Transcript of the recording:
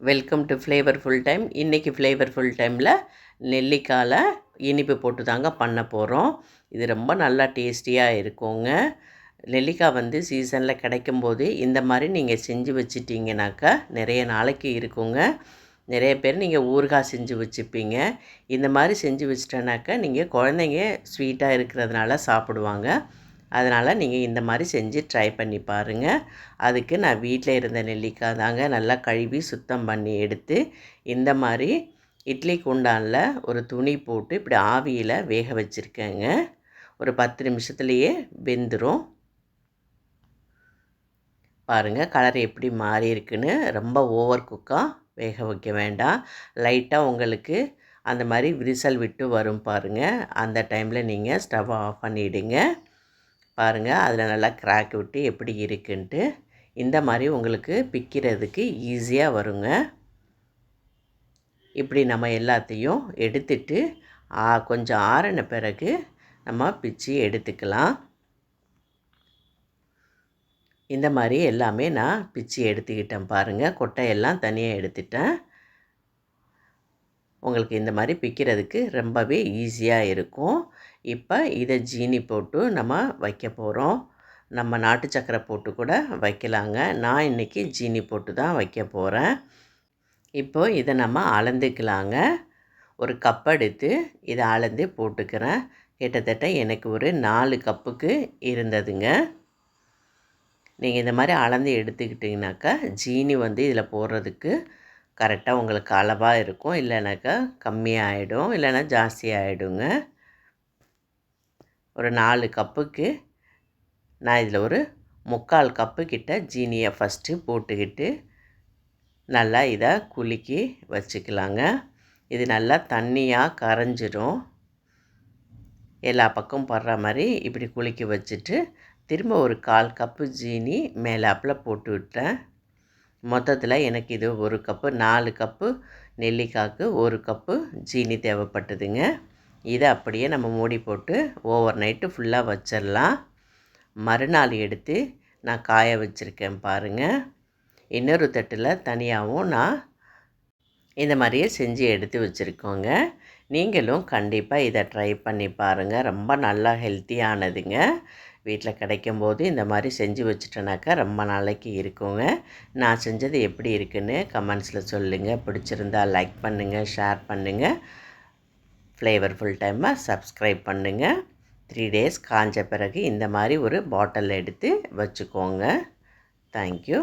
Welcome to flavour full time இன்றைக்கி flavour full டைமில் நெல்லிக்காயில் இனிப்பு போட்டு தாங்க பண்ண போகிறோம் இது ரொம்ப நல்லா டேஸ்டியாக இருக்குங்க. நெல்லிக்காய் வந்து சீசனில் கிடைக்கும்போது இந்த மாதிரி நீங்கள் செஞ்சு வச்சிட்டிங்கனாக்கா நிறைய நாளைக்கு இருக்குங்க. நிறைய பேர் நீங்கள் ஊறுகாய் செஞ்சு வச்சுப்பீங்க. இந்த மாதிரி செஞ்சு வச்சிட்டனாக்கா நீங்கள் குழந்தைங்க ஸ்வீட்டாக இருக்கிறதுனால சாப்பிடுவாங்க. அதனால் நீங்கள் இந்த மாதிரி செஞ்சு ட்ரை பண்ணி பாருங்கள் அதுக்கு நான் வீட்டில் இருந்த நெல்லிக்காய் தாங்க நல்லா கழுவி சுத்தம் பண்ணி எடுத்து இந்த மாதிரி இட்லி குண்டானில் ஒரு துணி போட்டு இப்படி ஆவியில் வேக வச்சுருக்கேங்க. ஒரு பத்து நிமிஷத்துலேயே வெந்துடும் பாருங்கள் கலர் எப்படி மாறி இருக்குன்னு. ரொம்ப ஓவர் குக்காக வேக வைக்க வேண்டாம். லைட்டாக உங்களுக்கு அந்த மாதிரி விரிசல் விட்டு வரும் பாருங்கள் அந்த டைமில் நீங்கள் ஸ்டவ் ஆஃப் பண்ணிவிடுங்க பாருங்கள் அதில் நல்லா கிராக் விட்டு எப்படி இருக்குன்ட்டு. இந்த மாதிரி உங்களுக்கு பிக்கிறதுக்கு ஈஸியாக வருங்க. இப்படி நம்ம எல்லாத்தையும் எடுத்துட்டு கொஞ்சம் ஆறின பிறகு நம்ம பிச்சு எடுத்துக்கலாம். இந்த மாதிரி எல்லாமே நான் பிச்சு எடுத்துக்கிட்டேன் பாருங்கள் கொட்டையெல்லாம் தனியாக எடுத்துட்டேன். உங்களுக்கு இந்த மாதிரி பிக்கிறதுக்கு ரொம்பவே ஈஸியாக இருக்கும். இப்போ இதை ஜீனி போட்டு நம்ம வைக்க போகிறோம் நம்ம நாட்டு சக்கரை போட்டு கூட வைக்கலாங்க. நான் இன்றைக்கி ஜீனி போட்டு தான் வைக்க போகிறேன் இப்போது இதை நம்ம அளந்துக்கலாங்க. ஒரு கப் எடுத்து இதை அளந்து போட்டுக்கிறேன். கிட்டத்தட்ட எனக்கு ஒரு நாலு கப்புக்கு இருந்ததுங்க. நீங்கள் இந்த மாதிரி அளந்து எடுத்துக்கிட்டிங்கனாக்கா ஜீனி வந்து இதில் போடுறதுக்கு கரெக்டாக உங்களுக்கு அளவாக இருக்கும். இல்லைனாக்கா கம்மியாகிடும் இல்லைன்னா ஜாஸ்தி ஆகிடுங்க ஒரு நாலு கப்புக்கு நான் இதில் ஒரு முக்கால் கப்பு கிட்ட ஜீனியை ஃபஸ்ட்டு போட்டுக்கிட்டு நல்லா இதை குலுக்கி வச்சுக்கலாங்க. இது நல்லா தண்ணியாக கரைஞ்சிரும். எல்லா பக்கம் படுற மாதிரி இப்படி குலுக்கி வச்சுட்டு திரும்ப ஒரு கால் கப்பு ஜீனி மேலாப்பில் போட்டு விட்டேன் மொத்தத்தில் எனக்கு இது ஒரு கப்பு நாலு கப்பு நெல்லிக்காய்க்கு ஒரு கப்பு சீனி தேவைப்பட்டதுங்க. இதை அப்படியே நம்ம மூடி போட்டு ஓவர் நைட்டு ஃபுல்லாக வச்சிடலாம் மறுநாள் எடுத்து நான் காய வச்சுருக்கேன் பாருங்கள் இன்னொரு தட்டில் தனியாகவும் நான் இந்த மாதிரியே செஞ்சு எடுத்து வச்சுருக்கோங்க. நீங்களும் கண்டிப்பாக இதை ட்ரை பண்ணி பாருங்கள் ரொம்ப நல்லா ஹெல்த்தியானதுங்க வீட்டில் கிடைக்கும் போது இந்த மாதிரி செஞ்சு வச்சுட்டேனாக்கா ரொம்ப நாளைக்கு இருக்குங்க. நான் செஞ்சது எப்படி இருக்குன்னு கமெண்ட்ஸில் சொல்லுங்கள் பிடிச்சிருந்தா லைக் பண்ணுங்கள் ஷேர் பண்ணுங்கள் ஃப்ளேவர் ஃபுல் டைமாக சப்ஸ்கிரைப் பண்ணுங்கள் த்ரீ டேஸ் காஞ்ச பிறகு இந்த மாதிரி ஒரு பாட்டில் எடுத்து வச்சுக்கோங்க. தேங்க்யூ